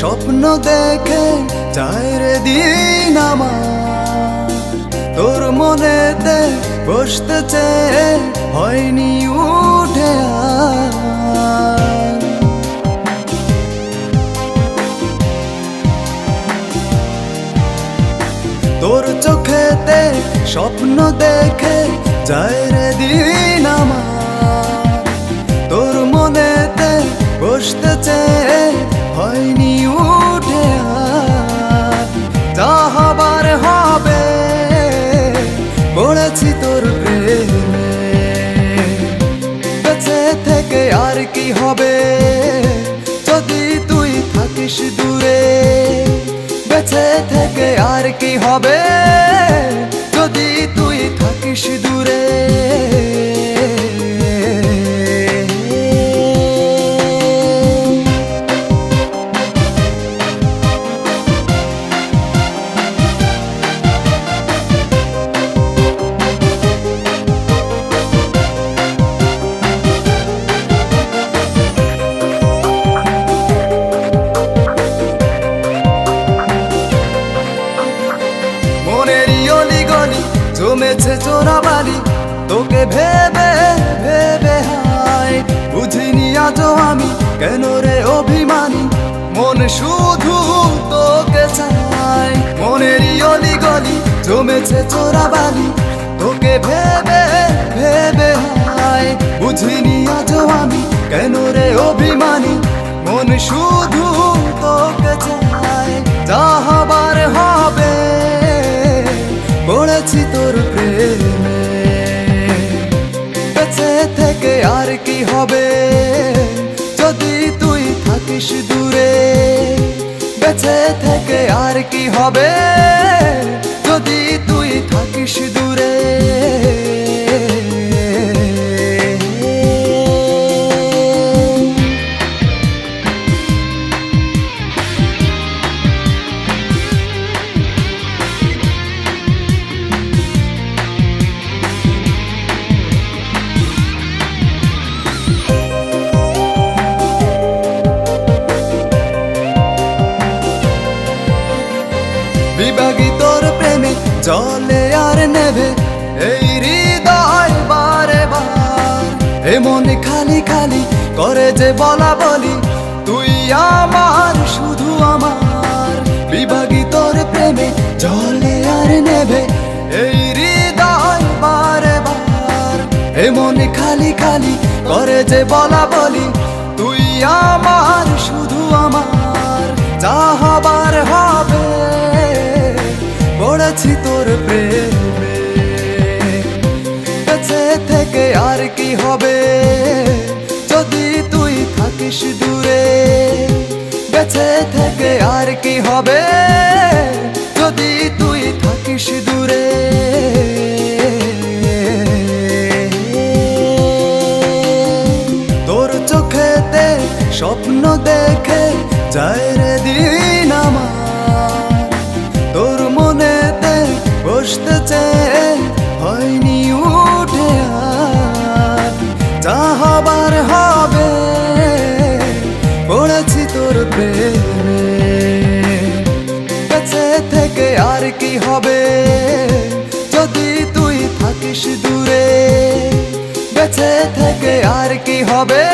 স্বপ্ন দেখে যায় রে দিন আমার। তোর মনেতে বসতে চেয়ে হয়নি উঠে তোর চোখেতে স্বপ্ন দেখে যায় রে থেকে আর কি হবে? যদি তুই থাকিস দূরে, বেঁচে থেকে আর কি হবে? যদি তুই থাকিস দূরে জমেছে চোরাবালি তোকে ভেবে ভেবে হাই বুঝিনি আজও আমি কেন রে অভিমানী? মন শুধু তোকে চাই মনেরই অলি গলি, জমেছে চোরা চোরাবালি তোকে ভেবে ভেবে হাই বুঝিনি আজও আমি কেন রে অভিমানী? মন শুধু থেকে আর কি হবে? যদি তুই থাকিস দূরে বেঁচে থেকে আর কি হবে? বিভাগী তোর প্রেমে জলে আর নেবে এই হৃদয় বারে বার। এ মনে খালি খালি করে যে বলা বলি, তুই আমার, শুধু আমার। বিভাগী তোর প্রেমে জলে আর নেবে এই হৃদয় বারে বার। এ মনে খালি খালি করে যে বলা বলি, তুই আমার, শুধু প্রেমে। বেঁচে থেকে আর কি হবে? যদি তুই থাকিস দূরে, বেঁচে থেকে আর কি হবে? যদি তুই থাকিস দূরে। তোর চোখেতে স্বপ্ন দেখে যায় রে দিন আমার। বসতে চেয়ে হয়নি উঠে আর যা হবার হবে, পড়েছি তোর প্রেমে। কাছে থেকে আর কি হবে? যদি তুই থাকিস দূরে, বেঁচে থেকে আর কি হবে?